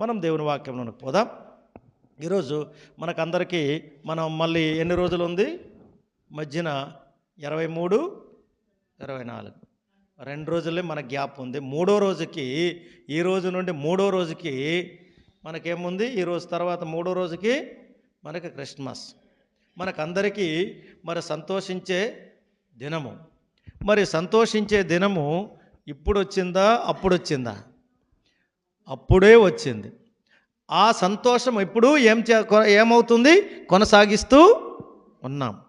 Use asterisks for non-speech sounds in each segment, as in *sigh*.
మనం దేవుని వాక్యంలోకి పోదాం. ఈరోజు మనకందరికీ మనం మళ్ళీ ఎన్ని రోజులు ఉంది మధ్యన ఇరవై మూడు ఇరవై నాలుగు. రెండు రోజులే మన గ్యాప్ ఉంది. మూడో రోజుకి ఈ రోజు నుండి మూడో రోజుకి మనకేముంది? ఈ రోజు తర్వాత మూడో రోజుకి మనకి క్రిస్మస్. మనకందరికీ మరి సంతోషించే దినము. మరి సంతోషించే దినము ఇప్పుడు వచ్చిందా అప్పుడు వచ్చిందా అప్పుడే వచ్చింది. ఆ సంతోషం ఇప్పుడు ఏం చే కొ- ఏమవుతుంది? కొనసాగిస్తూ ఉన్నాం.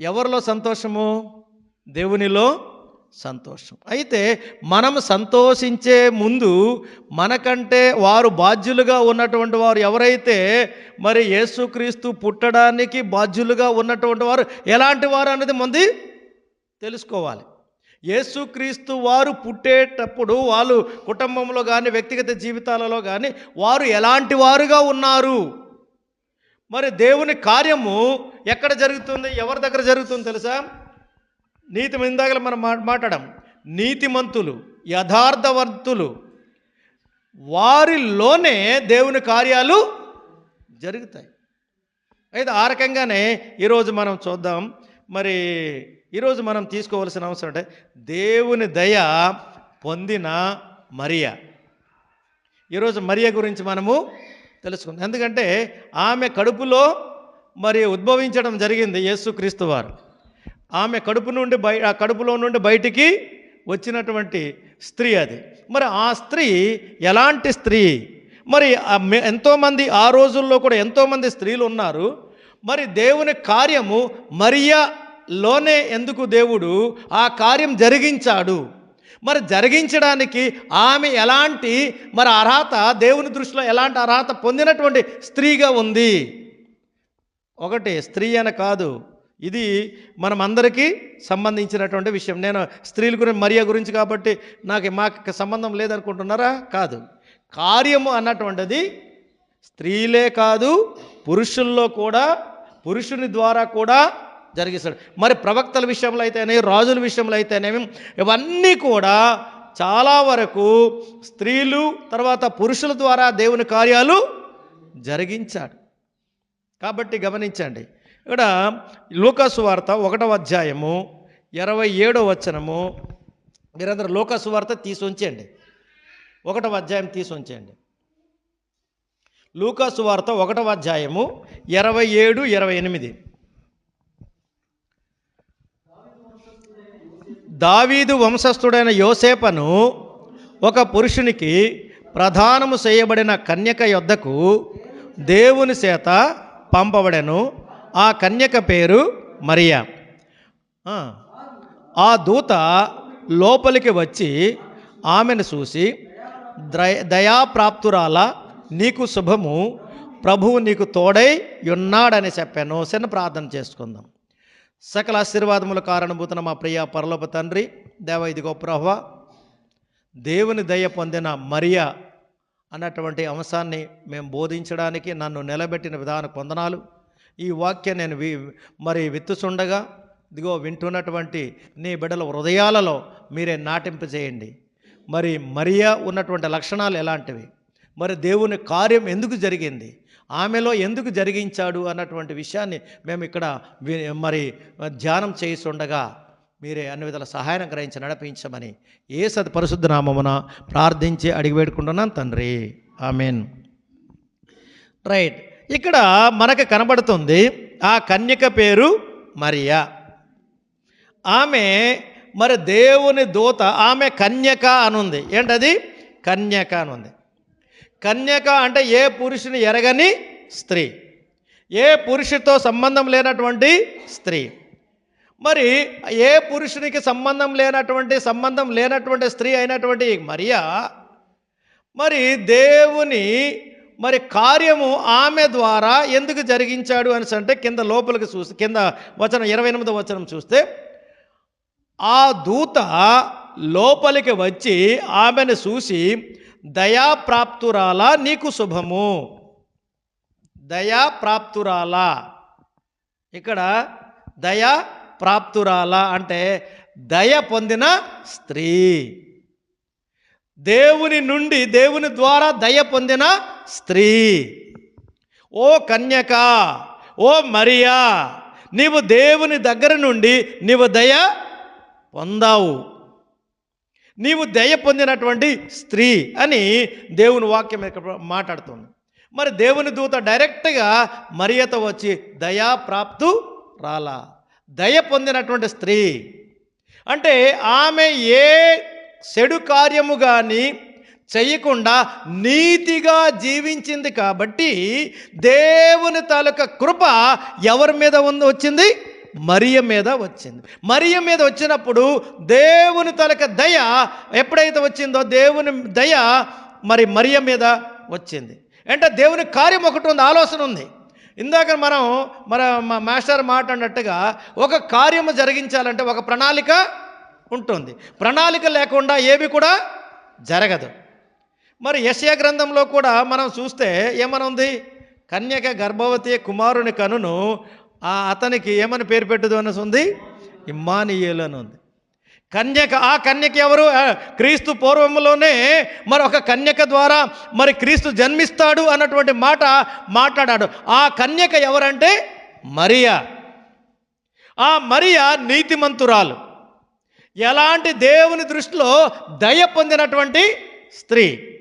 ఎవరిలో సంతోషము? దేవునిలో సంతోషం. అయితే మనం సంతోషించే ముందు మనకంటే వారు బాధ్యులుగా ఉన్నటువంటి వారు ఎవరైతే మరి యేసుక్రీస్తు పుట్టడానికి బాధ్యులుగా ఉన్నటువంటి వారు ఎలాంటి వారు అనేది మంది తెలుసుకోవాలి. యేసుక్రీస్తు వారు పుట్టేటప్పుడు వాళ్ళు కుటుంబంలో కానీ వ్యక్తిగత జీవితాలలో కానీ వారు ఎలాంటి వారుగా ఉన్నారు? మరి దేవుని కార్యము ఎక్కడ జరుగుతుంది? ఎవరి దగ్గర జరుగుతుంది తెలుసా? నీతి ఇందాక మనం మా మాట్లాడాం నీతిమంతులు యథార్థవంతులు వారిలోనే దేవుని కార్యాలు జరుగుతాయి. అయితే ఆ రకంగానే ఈరోజు మనం చూద్దాం. మరి ఈరోజు మనం తీసుకోవాల్సిన అవసరం అంటే దేవుని దయ పొందిన మరియా. ఈరోజు మరియ గురించి మనము తెలుసుకుందాం. ఎందుకంటే ఆమె కడుపులో మరి ఉద్భవించడం జరిగింది యేసుక్రీస్తు వారు. ఆమె కడుపు నుండి బయ ఆ కడుపులో నుండి బయటికి వచ్చినటువంటి స్త్రీ అది. మరి ఆ స్త్రీ ఎలాంటి స్త్రీ? మరి ఎంతోమంది ఆ రోజుల్లో కూడా ఎంతోమంది స్త్రీలు ఉన్నారు. మరి దేవుని కార్యము లోనే ఎందుకు దేవుడు ఆ కార్యం జరిగించాడు? మరి జరిగించడానికి ఆమె ఎలాంటి మరి అర్హత దేవుని దృష్టిలో ఎలాంటి అర్హత పొందినటువంటి స్త్రీగా ఉంది? ఒకటి స్త్రీ అని కాదు. ఇది మనం అందరికీ సంబంధించినటువంటి విషయం. నేను స్త్రీల గురించి మరియా గురించి కాబట్టి నాకు మాకు సంబంధం లేదనుకుంటున్నారా? కాదు. కార్యము అన్నటువంటిది స్త్రీలే కాదు పురుషుల్లో కూడా పురుషుని ద్వారా కూడా జరిగిస్తాడు. మరి ప్రవక్తల విషయంలో అయితేనే రాజుల విషయంలో అయితేనేమి ఇవన్నీ కూడా చాలా వరకు స్త్రీలు తర్వాత పురుషుల ద్వారా దేవుని కార్యాలు జరిగించాడు. కాబట్టి గమనించండి. ఇక్కడ లూకాసు వార్త ఒకటవ అధ్యాయము ఇరవై ఏడో వచనము మీరందరూ లూకాసు వార్త తీసుంచండి ఒకటవ అధ్యాయం తీసుంచండి లూకాసు వార్త ఒకటవ అధ్యాయము ఇరవై ఏడు ఇరవై ఎనిమిది. దావీదు వంశస్థుడైన యోసేపను ఒక పురుషునికి ప్రధానము చేయబడిన కన్యక యొద్దకు దేవుని చేత పంపబడెను. ఆ కన్యక పేరు మరియా. ఆ, దూత లోపలికి వచ్చి ఆమెను చూసి ద్రయ దయాప్రాప్తురాల నీకు శుభము ప్రభువు నీకు తోడై ఉన్నాడని చెప్పాను. చిన్న ప్రార్థన చేసుకుందాం. సకల ఆశీర్వాదముల కారణభూతన మా ప్రియ పరలోప తండ్రి దేవ ఇదిగో ప్రభా దేవుని దయ పొందిన మరియా అన్నటువంటి అంశాన్ని మేము బోధించడానికి నన్ను నిలబెట్టిన విధాన పొందనాలు ఈ వాక్యం నేను వి మరి విత్తుచుండగా ఇదిగో వింటున్నటువంటి నీ బిడ్డల హృదయాలలో మీరే నాటింపు చేయండి. మరి మరియా ఉన్నటువంటి లక్షణాలు ఎలాంటివి? మరి దేవుని కార్యం ఎందుకు జరిగింది? ఆమెలో ఎందుకు జరిగించాడు అన్నటువంటి విషయాన్ని మేము ఇక్కడ మరి ధ్యానం చేస్తుండగా మీరే అన్ని విధాల సహాయం గ్రహించి నడిపించమని ఏ సత్ పరిశుద్ధ నామమున ప్రార్థించి అడిగి వేడుకుంటున్నాను తండ్రి. ఆమెన్. రైట్. ఇక్కడ మనకు కనబడుతుంది ఆ కన్యక పేరు మరియా. ఆమె మరి దేవుని దూత ఆమె కన్యక అనుంది. ఏంటది? కన్యక అనుంది. కన్యక అంటే ఏ పురుషుని ఎరగని స్త్రీ ఏ పురుషుతో సంబంధం లేనటువంటి స్త్రీ. మరి ఏ పురుషునికి సంబంధం లేనటువంటి సంబంధం లేనటువంటి స్త్రీ అయినటువంటి మరియా మరి దేవుని మరి కార్యము ఆమె ద్వారా ఎందుకు జరిగించాడు అని అంటే కింద లోపలికి చూస్తే కింద వచనం ఇరవై ఎనిమిదో వచనం చూస్తే ఆ దూత లోపలికి వచ్చి ఆమెను చూసి దయాప్రాప్తురాలా నీకు శుభము. దయాప్రాప్తురాలా. ఇక్కడ దయ ప్రాప్తురాలా అంటే దయ పొందిన స్త్రీ. దేవుని నుండి దేవుని ద్వారా దయ పొందిన స్త్రీ. ఓ కన్యక ఓ మరియా నీవు దేవుని దగ్గర నుండి నీవు దయ పొందావు. నీవు దయ పొందినటువంటి స్త్రీ అని దేవుని వాక్యం ఇక్కడ మాట్లాడుతుంది. మరి దేవుని దూత డైరెక్ట్గా మరియతో వచ్చి దయా ప్రాప్తు రాలా. దయ పొందినటువంటి స్త్రీ. అంటే ఆమె ఏ చెడు కార్యము కానీ చేయకుండా నీతిగా జీవించింది కాబట్టి దేవుని తాలూకా కృప ఎవరి మీద ఉంది వచ్చింది? మరియ మీద వచ్చింది. మరియ మీద వచ్చినప్పుడు దేవుని తలక దయ ఎప్పుడైతే వచ్చిందో దేవుని దయ మరి మరియ మీద వచ్చింది. అంటే దేవుని కార్యం ఒకటి ఉంది ఆలోచన ఉంది. ఇందాక మనం మన మాస్టర్ మాట్లాడినట్టుగా ఒక కార్యము జరిగించాలంటే ఒక ప్రణాళిక ఉంటుంది. ప్రణాళిక లేకుండా ఏవి కూడా జరగదు. మరి యశయా గ్రంథంలో కూడా మనం చూస్తే ఏమనుంది? కన్యక గర్భవతి కుమారుని కనును ఆ అతనికి ఏమని పేరు పెట్టదు అనేసి ఉంది ఇమ్మానియేలు అని ఉంది కన్యక ఆ కన్యక ఎవరు? క్రీస్తు పూర్వంలోనే మరి ఒక కన్యక ద్వారా మరి క్రీస్తు జన్మిస్తాడు అన్నటువంటి మాట మాట్లాడాడు. ఆ కన్యక ఎవరంటే? మరియా. ఆ మరియా నీతిమంతురాలు. ఎలాంటి దేవుని దృష్టిలో దయ పొందినటువంటి స్త్రీ.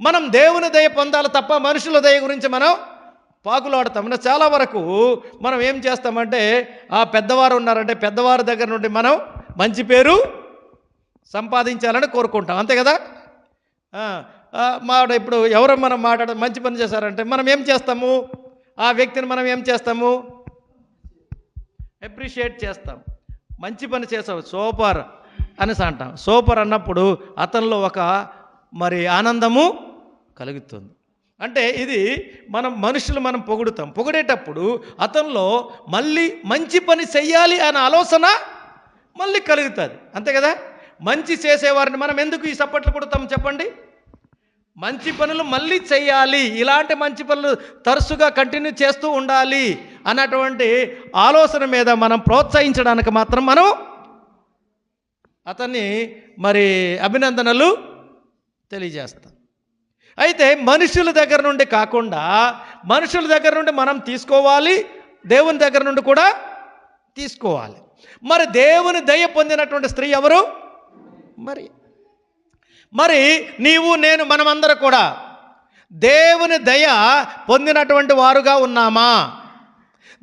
మనం దేవుని దయ పొందాలి తప్ప మనుషుల దయ గురించి మనం పాకులాడతాం. చాలా వరకు మనం ఏం చేస్తామంటే ఆ పెద్దవారు ఉన్నారంటే పెద్దవారి దగ్గర నుండి మనం మంచి పేరు సంపాదించాలని కోరుకుంటాం. అంతే కదా? ఆ, మాట ఇప్పుడు ఎవరు మనం మాట్లాడ మంచి పని చేశారంటే మనం ఏం చేస్తాము? ఆ వ్యక్తిని మనం ఏం చేస్తాము? అప్రిషియేట్ చేస్తాం. మంచి పని చేసావు సూపర్ అనేసి అంటాం. సూపర్ అన్నప్పుడు అతనిలో ఒక మరి ఆనందము కలుగుతుంది. అంటే ఇది మనం మనుషులు మనం పొగుడుతాం. పొగిడేటప్పుడు అతనిలో మళ్ళీ మంచి పని చెయ్యాలి అనే ఆలోచన మళ్ళీ కలుగుతుంది. అంతే కదా? మంచి చేసేవారిని మనం ఎందుకు ఈ సప్పట్లు కొడతాం చెప్పండి? మంచి పనులు మళ్ళీ చేయాలి ఇలాంటి మంచి పనులు తరచుగా కంటిన్యూ చేస్తూ ఉండాలి అన్నటువంటి ఆలోచన మీద మనం ప్రోత్సహించడానికి మాత్రం మనం అతన్ని మరి అభినందనలు తెలియజేస్తాం. అయితే మనుషుల దగ్గర నుండి కాకుండా మనుషుల దగ్గర నుండి మనం తీసుకోవాలి దేవుని దగ్గర నుండి కూడా తీసుకోవాలి. మరి దేవుని దయ పొందినటువంటి స్త్రీ ఎవరు? మరి మరి నీవు నేను మనమందరం కూడా దేవుని దయ పొందినటువంటి వారుగా ఉన్నామా?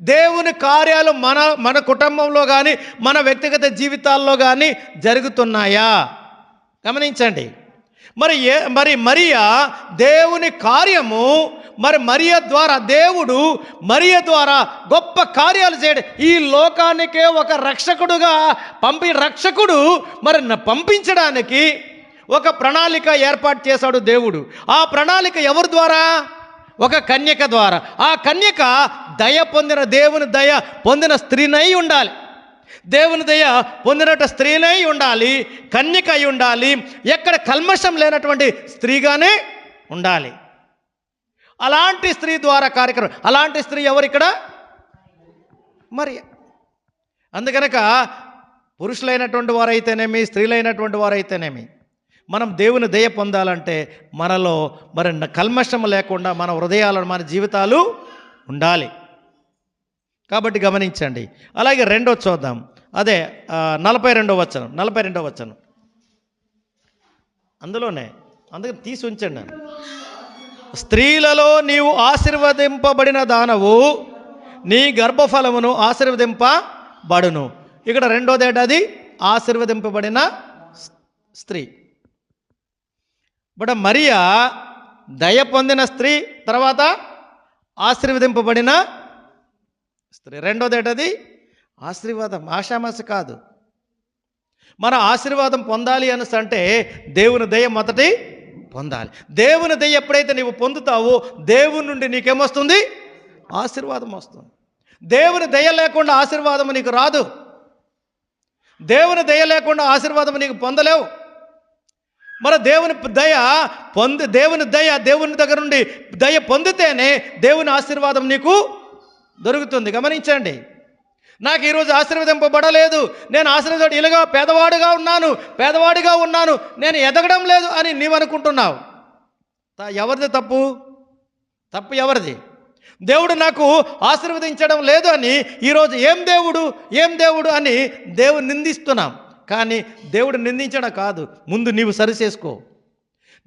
దేవుని కార్యాలు మన మన కుటుంబంలో కానీ మన వ్యక్తిగత జీవితాల్లో కానీ జరుగుతున్నాయా? గమనించండి. మరి ఏ మరి మరియా దేవుని కార్యము మరి మరియ ద్వారా దేవుడు మరియ ద్వారా గొప్ప కార్యాలు చేయడం. ఈ లోకానికే ఒక రక్షకుడుగా పంపి రక్షకుడు మరి పంపించడానికి ఒక ప్రణాళిక ఏర్పాటు చేశాడు దేవుడు. ఆ ప్రణాళిక ఎవరి ద్వారా? ఒక కన్యక ద్వారా. ఆ కన్యక దయ పొందిన దేవుని దయ పొందిన స్త్రీనై ఉండాలి. దేవుని దయ పొందినట్టు స్త్రీనై ఉండాలి కన్యక అయి ఉండాలి ఎక్కడ కల్మషం లేనటువంటి స్త్రీగానే ఉండాలి. అలాంటి స్త్రీ ద్వారా కార్యక్రమం అలాంటి స్త్రీ ఎవరు ఇక్కడ మరి అందుకనక పురుషులైనటువంటి వారైతేనేమి స్త్రీలైనటువంటి వారైతేనేమి మనం దేవుని దయ పొందాలంటే మనలో మరి కల్మషం లేకుండా మన హృదయాలను మన జీవితాలు ఉండాలి. కాబట్టి గమనించండి. అలాగే రెండో చూద్దాం. అదే నలభై రెండో వచనం నలభై రెండో వచనం. అందులోనే అందుకని తీసి ఉంచండి నన్ను. స్త్రీలలో నీవు ఆశీర్వదింపబడిన దానవు నీ గర్భఫలమును ఆశీర్వదింపబడును. ఇక్కడ రెండోది ఏంటది? ఆశీర్వదింపబడిన స్త్రీ. ఇప్పుడు మరియా దయ పొందిన స్త్రీ తర్వాత ఆశీర్వదింపబడిన స్త్రీ రెండోది ఏంటది? ఆశీర్వాదం. ఆషామాస కాదు. మన ఆశీర్వాదం పొందాలి అనేసి అంటే దేవుని దయ మొదటి పొందాలి. దేవుని దయ ఎప్పుడైతే నీవు పొందుతావో దేవుని నుండి నీకేమొస్తుంది? ఆశీర్వాదం వస్తుంది. దేవుని దయ లేకుండా ఆశీర్వాదం నీకు రాదు. దేవుని దయ లేకుండా ఆశీర్వాదం నీకు పొందలేవు. మరి దేవుని దయ పొంది దేవుని దయ దేవుని దగ్గర నుండి దయ పొందితేనే దేవుని ఆశీర్వాదం నీకు దొరుకుతుంది. గమనించండి. నాకు ఈరోజు ఆశీర్వదింపబడలేదు. నేను ఆశీర్వదించ ఇలాగా పేదవాడుగా ఉన్నాను పేదవాడిగా ఉన్నాను నేను ఎదగడం లేదు అని నీవు అనుకుంటున్నావు. ఎవరిది తప్పు? తప్పు ఎవరిది? దేవుడు నాకు ఆశీర్వదించడం లేదు అని ఈరోజు ఏం దేవుడు ఏం దేవుడు అని దేవుడు నిందిస్తున్నాం. కానీ దేవుడు నిందించడం కాదు. ముందు నీవు సరిచేసుకో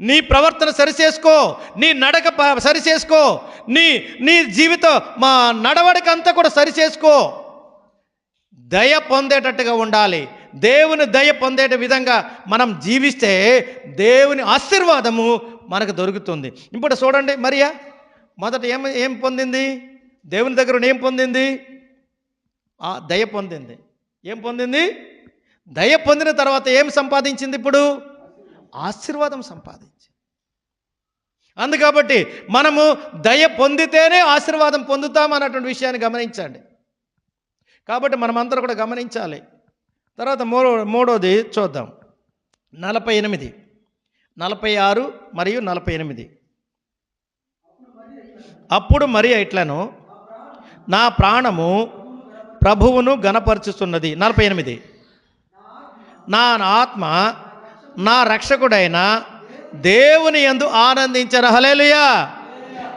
నీ ప్రవర్తన సరిచేసుకో నీ నడక ప- సరిచేసుకో నీ నీ జీవిత మా నడవడిక అంతా కూడా సరిచేసుకో. దయ పొందేటట్టుగా ఉండాలి. దేవుని దయ పొందేట విధంగా మనం జీవిస్తే దేవుని ఆశీర్వాదము మనకు దొరుకుతుంది. ఇప్పుడు చూడండి మరియా మొదట ఏం ఏం పొందింది? దేవుని దగ్గర ఏం పొందింది? ఆ దయ పొందింది. ఏం పొందింది? దయ పొందిన తర్వాత ఏం సంపాదించింది ఇప్పుడు? ఆశీర్వాదం సంపాదించి. అందుకాబట్టి మనము దయ పొందితేనే ఆశీర్వాదం పొందుతాం అన్నటువంటి విషయాన్ని గమనించండి. కాబట్టి మనమందరం కూడా గమనించాలి. తర్వాత మూడో మూడోది చూద్దాం. నలభై ఎనిమిది. నలభై ఆరు మరియు నలభై ఎనిమిది. అప్పుడు మరి ఇట్లను నా ప్రాణము ప్రభువును గణపరుచుతున్నది నలభై ఎనిమిది. నా ఆత్మ నా రక్షకుడైన దేవుని ఎందు ఆనందించారు. హలేలుయా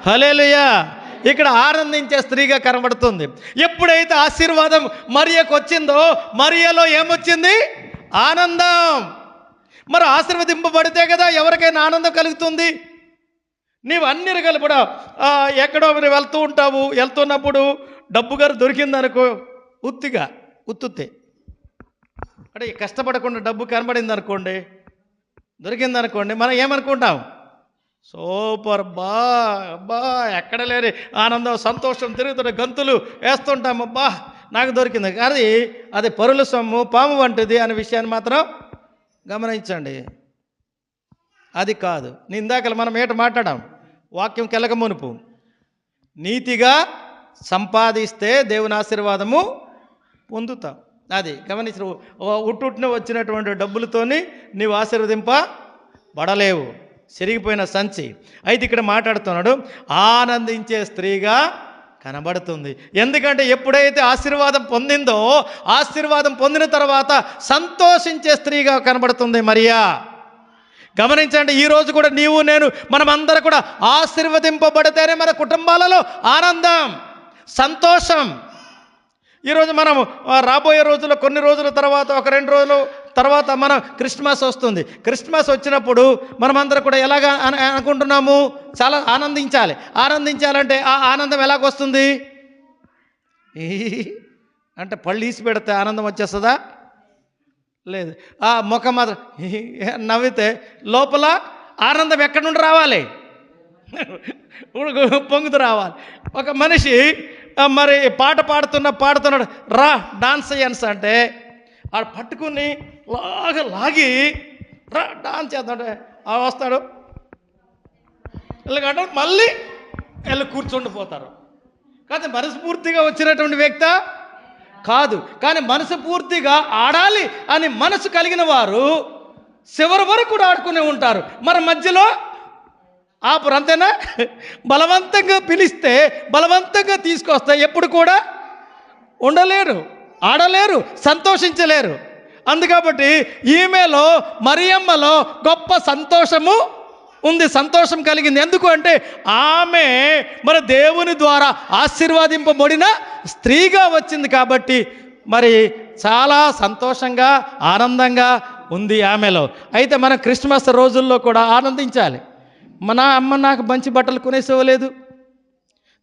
హలేలుయా ఇక్కడ ఆనందించే స్త్రీగా కనబడుతుంది. ఎప్పుడైతే ఆశీర్వాదం మరియకు వచ్చిందో మరియలో ఏమొచ్చింది? ఆనందం. మరి ఆశీర్వదింపబడితే కదా ఎవరికైనా ఆనందం కలుగుతుంది. నీవు అన్ని రకాలు కూడా ఎక్కడో మీరు వెళ్తూ ఉంటావు. వెళ్తున్నప్పుడు డబ్బు గారు దొరికిందనుకో ఉత్తిగా ఉత్తుతే. అంటే కష్టపడకుండా డబ్బు కనబడింది అనుకోండి దొరికిందనుకోండి మనం ఏమనుకుంటాం? సూపర్ బా అబ్బా ఎక్కడ లేని ఆనందం సంతోషం తిరుగుతున్న గంతులు వేస్తుంటాము అబ్బా నాకు దొరికింది. కానీ అది పరుల సొమ్ము పాము వంటిది అనే విషయాన్ని మాత్రం గమనించండి. అది కాదు. నీ ఇందాక మనం ఏట మాట్లాడాం. వాక్యం కెలక మునుపు. నీతిగా సంపాదిస్తే దేవుని ఆశీర్వాదము పొందుతాం. అది గమనించిన ఉట్టుట్న వచ్చినటువంటి డబ్బులతోని నీవు ఆశీర్వదింప పడలేవు సిరిగిపోయిన సంచి. అయితే ఇక్కడ మాట్లాడుతున్నాడు ఆనందించే స్త్రీగా కనబడుతుంది. ఎందుకంటే ఎప్పుడైతే ఆశీర్వాదం పొందిందో ఆశీర్వాదం పొందిన తర్వాత సంతోషించే స్త్రీగా కనబడుతుంది మరియా. గమనించండి ఈ రోజు కూడా నీవు నేను మనమందరం కూడా ఆశీర్వదింపబడితేనే మన కుటుంబాలలో ఆనందం సంతోషం ఈరోజు మనం రాబోయే రోజుల్లో కొన్ని రోజుల తర్వాత ఒక రెండు రోజులు తర్వాత మనం క్రిస్మస్ వస్తుంది. క్రిస్మస్ వచ్చినప్పుడు మనమందరం కూడా ఎలాగ అనుకుంటున్నాము? చాలా ఆనందించాలి. ఆనందించాలంటే ఆ ఆనందం ఎలాగొస్తుంది అంటే పళ్ళు ఈసి పెడితే ఆనందం వచ్చేస్తుందా? లేదు. ఆ ముఖం మాత్రం *laughs* నవ్వితే లోపల ఆనందం ఎక్కడి నుండి రావాలి? *laughs* పొంగుతూ రావాలి. ఒక మనిషి మరి పాట పాడుతున్న పాడుతున్నాడు రా డాన్స్ అయ్యాన్స్ అంటే ఆడు పట్టుకుని లాగా లాగి రా డాన్స్ చేస్తాడే ఆ వస్తాడు. ఇలాగంటే మళ్ళీ వీళ్ళు కూర్చుండిపోతారు కాదు మనస్ఫూర్తిగా వచ్చినటువంటి వ్యక్త కాదు. కానీ మనసు పూర్తిగా ఆడాలి అని మనసు కలిగిన వారు చివరి వరకు కూడా ఆడుకునే ఉంటారు. మరి మధ్యలో ఆపరు అంతేనా? బలవంతంగా పిలిస్తే బలవంతంగా తీసుకొస్తే ఎప్పుడు కూడా ఉండలేరు ఆడలేరు సంతోషించలేరు. అందుకబట్టి ఈమెలో మరియమ్మలో గొప్ప సంతోషము ఉంది సంతోషం కలిగింది. ఎందుకు అంటే ఆమె మన దేవుని ద్వారా ఆశీర్వాదింపబడిన స్త్రీగా వచ్చింది కాబట్టి మరి చాలా సంతోషంగా ఆనందంగా ఉంది ఆమెలో. అయితే మనం క్రిస్మస్ రోజుల్లో కూడా ఆనందించాలి. మా నా అమ్మ నాకు మంచి బట్టలు కొనేసేవలేదు.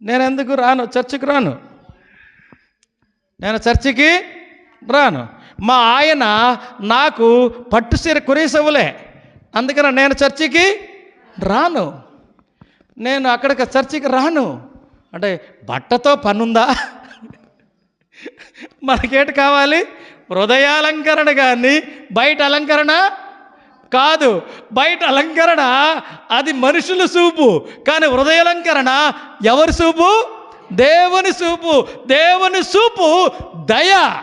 నేను ఎందుకు రాను? చర్చికి రాను. నేను చర్చికి రాను. మా ఆయన నాకు పట్టు చీర కొనేసేవలే. అందుకని నేను చర్చికి రాను. నేను అక్కడికి చర్చికి రాను. అంటే బట్టతో పనుందా? మనకేటి కావాలి? హృదయాలంకరణ కానీ బయట అలంకరణ కాదు బయట అలంకరణ అది మనుషుల చూపు కానీ హృదయాలంకరణ ఎవరి చూపు దేవుని చూపు దేవుని చూపు దయ.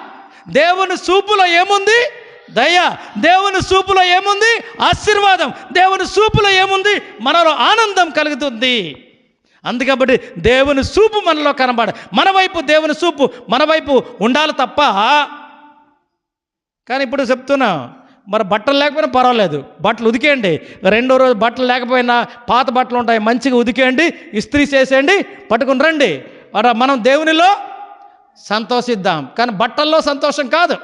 దేవుని చూపులో ఏముంది? దయ. దేవుని చూపులో ఏముంది? ఆశీర్వాదం. దేవుని చూపులో ఏముంది? మనలో ఆనందం కలుగుతుంది. అందుకబట్టి దేవుని చూపు మనలో కనబడ మన వైపు దేవుని చూపు మన వైపు ఉండాలి తప్ప కానీ ఇప్పుడు చెప్తున్నా మరి బట్టలు లేకపోయినా పర్వాలేదు. బట్టలు ఉదికేయండి రెండో రోజు బట్టలు లేకపోయినా పాత బట్టలు ఉంటాయి. మంచిగా ఉదికేయండి ఇస్త్రీ చేసేయండి. పట్టుకుని రండి. మరి మనం దేవునిలో సంతోషిద్దాం. కానీ బట్టల్లో సంతోషం కాదు.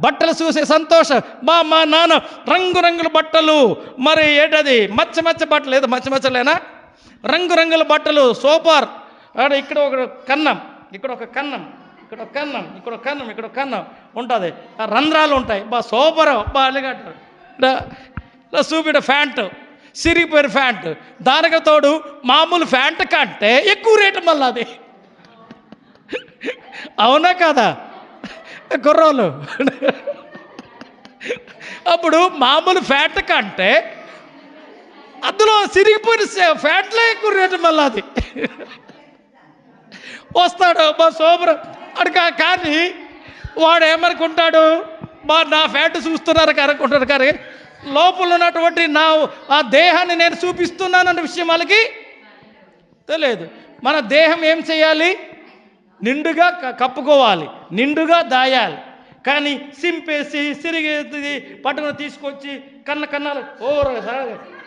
బట్టలు చూసే సంతోషం. మా మా నాన్న రంగురంగుల బట్టలు. మరి ఏంటది? మచ్చ మచ్చ బట్టలు. ఏదో మచ్చ మచ్చలేనా? రంగురంగుల బట్టలు. సూపర్. ఆడ ఇక్కడ ఒక కన్నం. ఇక్కడ ఒక కన్నం. ఇక్కడ ఒక కన్నం ఇక్కడ ఒక కన్నం ఇక్కడ ఒక కన్నం ఉంటుంది. ఆ రంధ్రాలు ఉంటాయి. బా సూపర్ బా అలిగట్టు ఇలా చూపిడ ఫ్యాంటు సిరిగిపోయిన ఫ్యాంట్. దానికి తోడు మామూలు ఫ్యాంట్ కంటే ఎక్కువ రేటు మళ్ళీ అది. అవునా కదా? కుర్రోలు అప్పుడు మామూలు ఫ్యాట్ కంటే అందులో సిరిగిపోయిన సే- ఫ్యాట్లే ఎక్కువ రేటు మళ్ళీ అది. వస్తాడు మా సోమరు అడుక కానీ వాడు ఏమనుకుంటాడు? మా నా ఫ్యాట్ చూస్తున్నారు కానీ అనుకుంటాడు కానీ లోపల ఉన్నటువంటి నా ఆ దేహాన్ని నేను చూపిస్తున్నాను అన్న విషయం వాళ్ళకి తెలియదు. మన దేహం ఏం చేయాలి? నిండుగా క- కప్పుకోవాలి. నిండుగా దాయాలి. కానీ సింపేసి సిరిగేది పట్టుకుని తీసుకొచ్చి కన్న కన్నాలు ఓ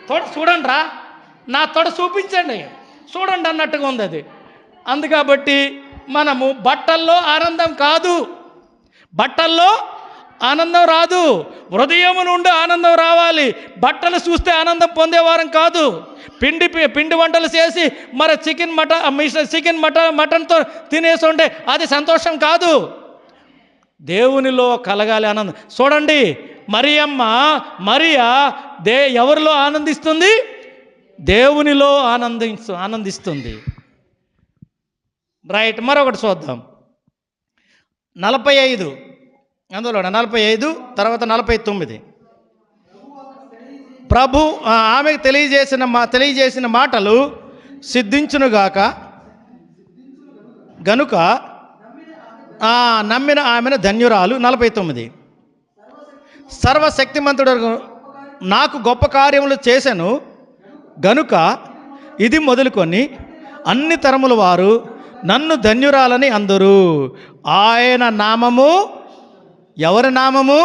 తొడ చూడండి రా. నా తొడ చూపించండి. చూడండి అన్నట్టుగా ఉంది అది. అందుకబట్టి మనము బట్టల్లో ఆనందం కాదు. బట్టల్లో ఆనందం రాదు. హృదయం నుండి ఆనందం రావాలి. బట్టలు చూస్తే ఆనందం పొందేవారం కాదు. పిండి పిండి వంటలు చేసి మరి చికెన్ మట చికెన్ మట మటన్తో తినేసి ఉంటే అది సంతోషం కాదు. దేవునిలో కలగాలి ఆనందం. చూడండి మరియమ్మ మరియా దే ఎవరిలో ఆనందిస్తుంది? దేవునిలో ఆనందిస్తు ఆనందిస్తుంది. రైట్ మరొకటి చూద్దాం. నలభై ఐదు. అందులో నలభై ఐదు తర్వాత నలభై తొమ్మిది. ప్రభు ఆమెకు తెలియజేసిన మా తెలియజేసిన మాటలు సిద్ధించునుగాక గనుక నమ్మిన ఆమెను ధన్యురాలు. నలభై తొమ్మిది. సర్వశక్తిమంతుడు నాకు గొప్ప కార్యములు చేశాను. గనుక ఇది మొదలుకొని అన్ని తరముల వారు నన్ను ధన్యురాలని అందరు. ఆయన నామము ఎవరి నామము?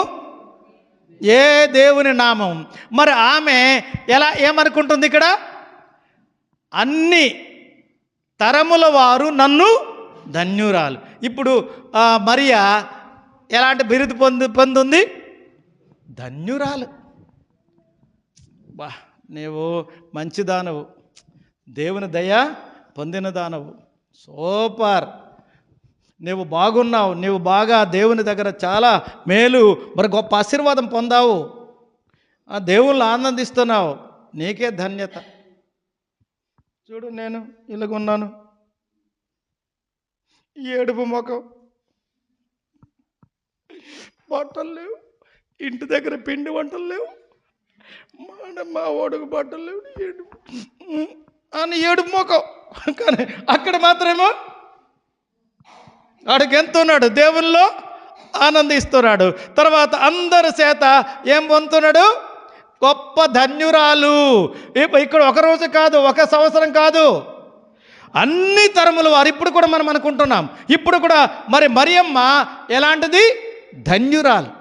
ఏ దేవుని నామం? మరి ఆమె ఎలా ఏమనుకుంటుంది ఇక్కడ? అన్ని తరముల వారు నన్ను ధన్యురాలు. ఇప్పుడు మరియా ఎలాంటి బిరుదు పొంది పొందుంది? ధన్యురాలు. బా నీవు మంచి దానవు దేవుని దయ పొందిన దానవు సూపర్. నువ్వు బాగున్నావు నువ్వు బాగా దేవుని దగ్గర చాలా మేలు మరి గొప్ప ఆశీర్వాదం పొందావు. ఆ దేవుళ్ళు ఆనందిస్తున్నావు నీకే ధన్యత. చూడు నేను ఇలాగున్నాను. ఏడుపు ముఖం. బట్టలు లేవు ఇంటి దగ్గర పిండి వంటలు లేవు. మా మా బట్టలు లేవు ఏడుపు. అని ఏడుపు ముఖం. కానీ అక్కడ మాత్రమేమో వాడికి ఎంత ఉన్నాడు? దేవుల్లో ఆనందిస్తున్నాడు తర్వాత అందరి చేత ఏం పొందుతున్నాడు? గొప్ప ధన్యురాలు. ఇక్కడ ఒక రోజు కాదు ఒక సంవత్సరం కాదు. అన్ని తరములు వారు. ఇప్పుడు కూడా మనం అనుకుంటున్నాం. ఇప్పుడు కూడా మరి మరియమ్మ ఎలాంటిది? ధన్యురాలు.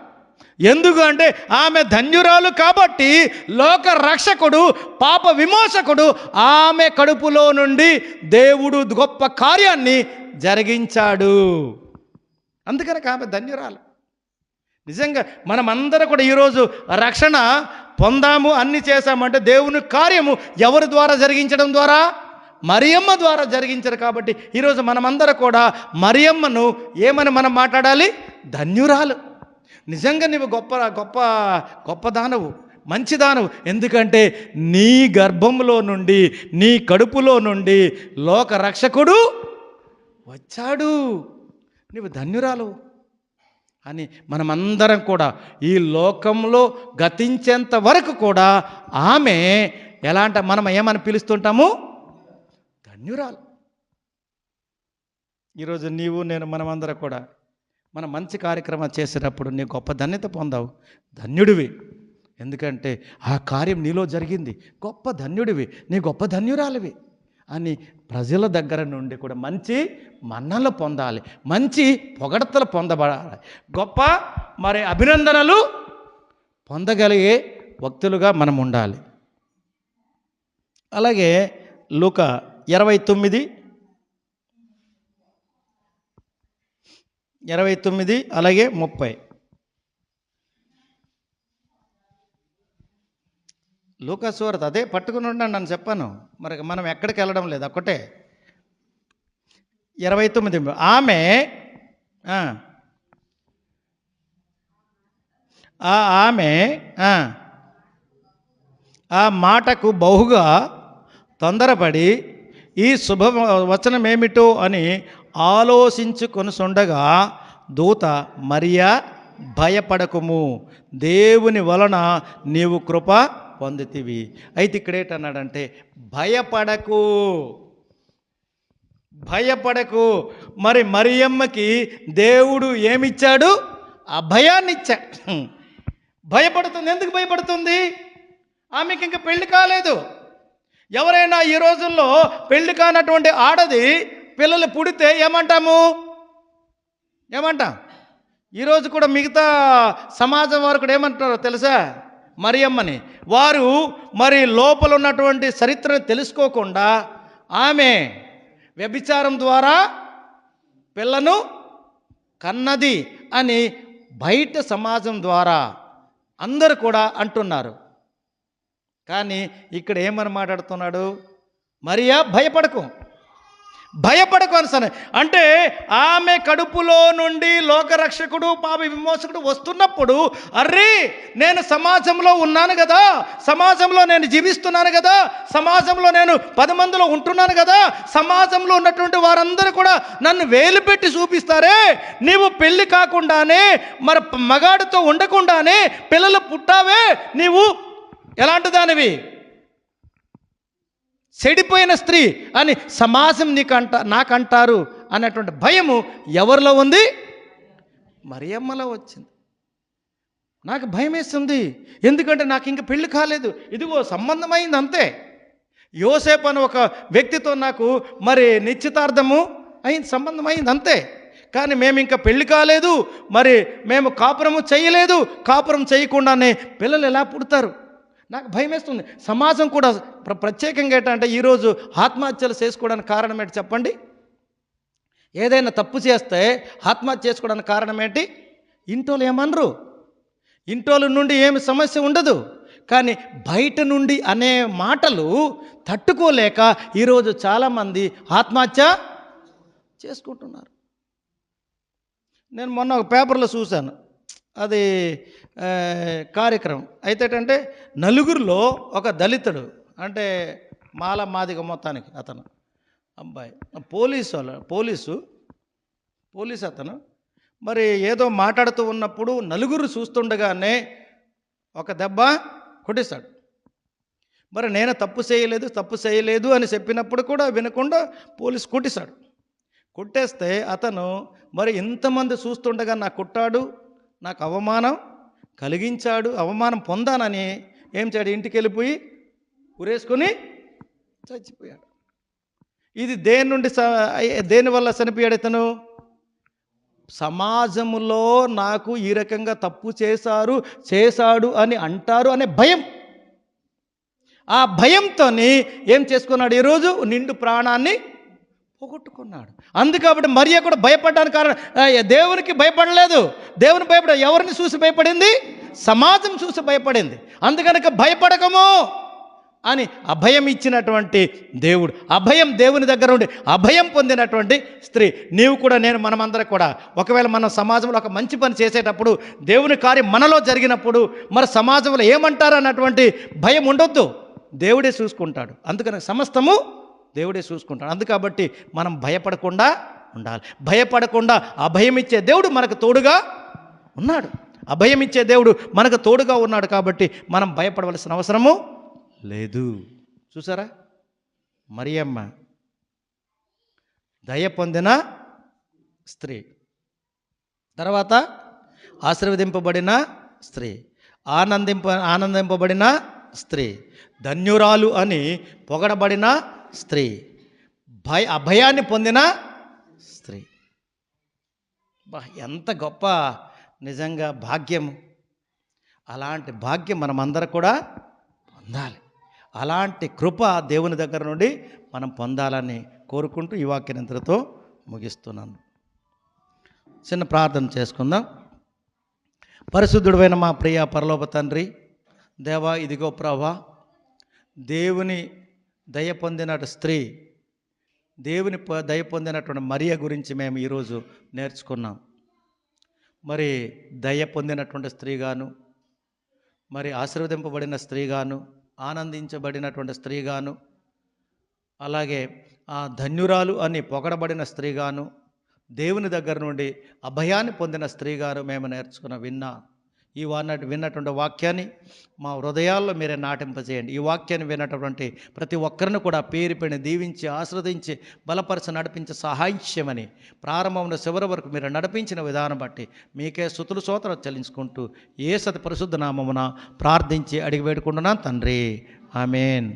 ఎందుకు అంటే ఆమె ధన్యురాలు కాబట్టి లోక రక్షకుడు పాప విమోచకుడు ఆమె కడుపులో నుండి దేవుడు గొప్ప కార్యాన్ని జరిగించాడు. అందుకని ఆమె ధన్యురాలు. నిజంగా మనమందరం కూడా ఈరోజు రక్షణ పొందాము అన్ని చేశామంటే దేవుని కార్యము ఎవరి ద్వారా జరిగించడం ద్వారా? మరియమ్మ ద్వారా జరిగించారు కాబట్టి ఈరోజు మనమందరం కూడా మరియమ్మను ఏమని మనం మాట్లాడాలి? ధన్యురాలు. నిజంగా నువ్వు గొప్ప గొప్ప గొప్ప దానవు మంచి దానవు. ఎందుకంటే నీ గర్భంలో నుండి నీ కడుపులో నుండి లోక రక్షకుడు వచ్చాడు. నువ్వు ధన్యురాలు అని మనమందరం కూడా ఈ లోకంలో గతించేంత వరకు కూడా ఆమె ఎలాంటి మనం ఏమని పిలుస్తుంటాము? ధన్యురాలు. ఈరోజు నీవు నేను మనమందరం కూడా మనం మంచి కార్యక్రమం చేసేటప్పుడు నీ గొప్ప ధన్యత పొందావు. ధన్యుడివి. ఎందుకంటే ఆ కార్యం నీలో జరిగింది. గొప్ప ధన్యుడివి. నీ గొప్ప ధన్యురాలివి. అని ప్రజల దగ్గర నుండి కూడా మంచి మన్నలు పొందాలి. మంచి పొగడతలు పొందబడాలి. గొప్ప మరి అభినందనలు పొందగలిగే వ్యక్తులుగా మనం ఉండాలి. అలాగే లూక ఇరవై తొమ్మిది ఇరవై తొమ్మిది అలాగే ముప్పై. లూకాసువార్త అదే పట్టుకుని ఉండండి నన్ను చెప్పాను. మరి మనం ఎక్కడికి వెళ్ళడం లేదు ఒక్కటే. ఇరవై తొమ్మిది ఆమె ఆ, ఆమె ఆ, ఆ మాటకు బహుగా తొందరపడి ఈ శుభ వచనం ఏమిటో అని ఆలోచించుకొనుసుండగా దూత మరియా భయపడకుము. దేవుని వలన నీవు కృప పొందితివి. అయితే ఇక్కడ ఏంటన్నాడంటే భయపడకు. భయపడకు. మరి మరియమ్మకి దేవుడు ఏమిచ్చాడు? అభయాన్ని ఇచ్చాడు భయపడుతుంది. ఎందుకు భయపడుతుంది? ఆమెకి ఇంకా పెళ్ళి కాలేదు. ఎవరైనా ఈ రోజుల్లో పెళ్ళి కానటువంటి ఆడది పిల్లలు పుడితే ఏమంటాము? ఏమంటాం? ఈరోజు కూడా మిగతా సమాజం వారు కూడా ఏమంటారో తెలుసా? మరియమ్మని. వారు మరి లోపల ఉన్నటువంటి చరిత్రను తెలుసుకోకుండా ఆమె వ్యభిచారం ద్వారా పిల్లను కన్నది అని బయట సమాజం ద్వారా అందరు కూడా అంటున్నారు. కానీ ఇక్కడ ఏమని మాట్లాడుతున్నాడు? మరియా భయపడకు. భయపడకు అనుసరి అంటే ఆమె కడుపులో నుండి లోకరక్షకుడు పాప విమోచకుడు వస్తున్నప్పుడు అర్రే నేను సమాజంలో ఉన్నాను కదా సమాజంలో నేను జీవిస్తున్నాను కదా సమాజంలో నేను పది మందిలో ఉంటున్నాను కదా సమాజంలో ఉన్నటువంటి వారందరూ కూడా నన్ను వేలు పెట్టి చూపిస్తారే నీవు పెళ్ళి కాకుండానే మరి మగాడితో ఉండకుండానే పిల్లలు పుట్టావే నీవు ఎలాంటి దానివి? చెడిపోయిన స్త్రీ అని సమాజం నీకంట నాకంటారు అనేటువంటి భయము ఎవరిలో ఉంది? మరియమ్మలో వచ్చింది. నాకు భయం వేస్తుంది ఎందుకంటే నాకు ఇంకా పెళ్ళి కాలేదు. ఇదిగో సంబంధమైంది అంతే. యోసేపు అని ఒక వ్యక్తితో నాకు మరి నిశ్చితార్థము అయింది సంబంధం అయింది అంతే. కానీ మేము ఇంకా పెళ్ళి కాలేదు. మరి మేము కాపురము చేయలేదు. కాపురం చేయకుండానే పిల్లలు ఎలా పుడతారు? నాకు భయం వేస్తుంది సమాజం కూడా ప్ర- ప్రత్యేకంగా ఏంటంటే ఈరోజు ఆత్మహత్యలు చేసుకోవడానికి కారణం ఏంటి చెప్పండి? ఏదైనా తప్పు చేస్తే ఆత్మహత్య చేసుకోవడానికి కారణం ఏంటి? ఇంటోళ్ళు ఏమనరు. ఇంటోళ్ళ నుండి ఏమి సమస్య ఉండదు. కానీ బయట నుండి అనే మాటలు తట్టుకోలేక ఈరోజు చాలామంది ఆత్మహత్య చేసుకుంటున్నారు. నేను మొన్న ఒక పేపర్లో చూశాను. అది కార్యక్రమం. అయితే ఏంటంటే నలుగురిలో ఒక దళితుడు అంటే మాల మాదిగ మొత్తానికి అతను. అబ్బాయి. పోలీసు వాళ్ళ పోలీసు పోలీసు అతను. మరి ఏదో మాట్లాడుతూ ఉన్నప్పుడు నలుగురు చూస్తుండగానే ఒక దెబ్బ కొట్టేశాడు. మరి నేను తప్పు చేయలేదు తప్పు చేయలేదు అని చెప్పినప్పుడు కూడా వినకుండా పోలీసు కొట్టేశాడు. కొట్టేస్తే అతను మరి ఇంతమంది చూస్తుండగా నా కొట్టాడు నాకు అవమానం కలిగించాడు అవమానం పొందానని ఏం చేయడు ఇంటికి వెళ్ళిపోయి ఉరేసుకొని చచ్చిపోయాడు. ఇది దేని నుండి స- దేని వల్ల చనిపోయాడు ఇతను? సమాజములో నాకు ఈ రకంగా తప్పు చేశారు చేశాడు అని అంటారు అనే భయం. ఆ భయంతో ఏం చేసుకున్నాడు ఈరోజు? నిండు ప్రాణాన్ని పోగొట్టుకున్నాడు. అందుకబట్టి మరియా కూడా భయపడడానికి కారణం దేవునికి భయపడలేదు. దేవుని భయపడ ఎవరిని చూసి భయపడింది? సమాజం చూసి భయపడింది. అందుకనుక భయపడకము అని అభయం ఇచ్చినటువంటి దేవుడు అభయం దేవుని దగ్గర ఉండి అభయం పొందినటువంటి స్త్రీ. నీవు కూడా నేను మనమందరం కూడా ఒకవేళ మనం సమాజంలో ఒక మంచి పని చేసేటప్పుడు దేవుని కార్యం మనలో జరిగినప్పుడు మరి సమాజంలో ఏమంటారు అన్నటువంటి భయం ఉండొద్దు. దేవుడే చూసుకుంటాడు. అందుకని సమస్తము దేవుడే చూసుకుంటాడు. అందుకబట్టి మనం భయపడకుండా ఉండాలి. భయపడకుండా అభయం ఇచ్చే దేవుడు మనకు తోడుగా ఉన్నాడు. అభయం ఇచ్చే దేవుడు మనకు తోడుగా ఉన్నాడు కాబట్టి మనం భయపడవలసిన అవసరము లేదు. చూసారా? మరియమ్మ దయ పొందిన స్త్రీ. తర్వాత ఆశీర్వదింపబడిన స్త్రీ. ఆనందింప ఆనందింపబడిన స్త్రీ. ధన్యురాలు అని పొగడబడిన స్త్రీ. భయ అభయాన్ని పొందిన స్త్రీ. బా ఎంత గొప్ప నిజంగా భాగ్యం అలాంటి భాగ్యం మనమందరం కూడా పొందాలి. అలాంటి కృప దేవుని దగ్గర నుండి మనం పొందాలని కోరుకుంటూ ఈ వాక్యనింతటితో ముగిస్తున్నాను. చిన్న ప్రార్థన చేసుకుందాం. పరిశుద్ధుడైన మా ప్రియ పరలోప తండ్రి దేవా ఇదిగో ప్రభా దేవుని దయ పొందిన స్త్రీ దేవుని ప- దయ పొందినటువంటి మరియ గురించి మేము ఈరోజు నేర్చుకున్నాం. మరి దయ పొందినటువంటి స్త్రీగాను మరి ఆశీర్వదింపబడిన స్త్రీగాను ఆనందించబడినటువంటి స్త్రీగాను అలాగే ఆ ధన్యురాలు అని పొగడబడిన స్త్రీగాను దేవుని దగ్గర నుండి అభయాన్ని పొందిన స్త్రీగాను మేము నేర్చుకున్న విన్నా ఈ వాన విన్నటువంటి వాక్యాన్ని మా హృదయాల్లో మీరే నాటింపజేయండి. ఈ వాక్యాన్ని విన్నటువంటి ప్రతి ఒక్కరిని కూడా పేరు పెని దీవించి ఆస్వాదించి బలపరచ నడిపించి సహాయిష్యమని ప్రారంభంలో చివరి వరకు మీరు నడిపించిన విధానం బట్టి మీకే సుతులు సోతలు చెల్లించుకుంటూ ఏ సతి పరిశుద్ధ నామమున ప్రార్థించి అడిగి వేడుకుంటున్నాను తండ్రి. ఆమెన్.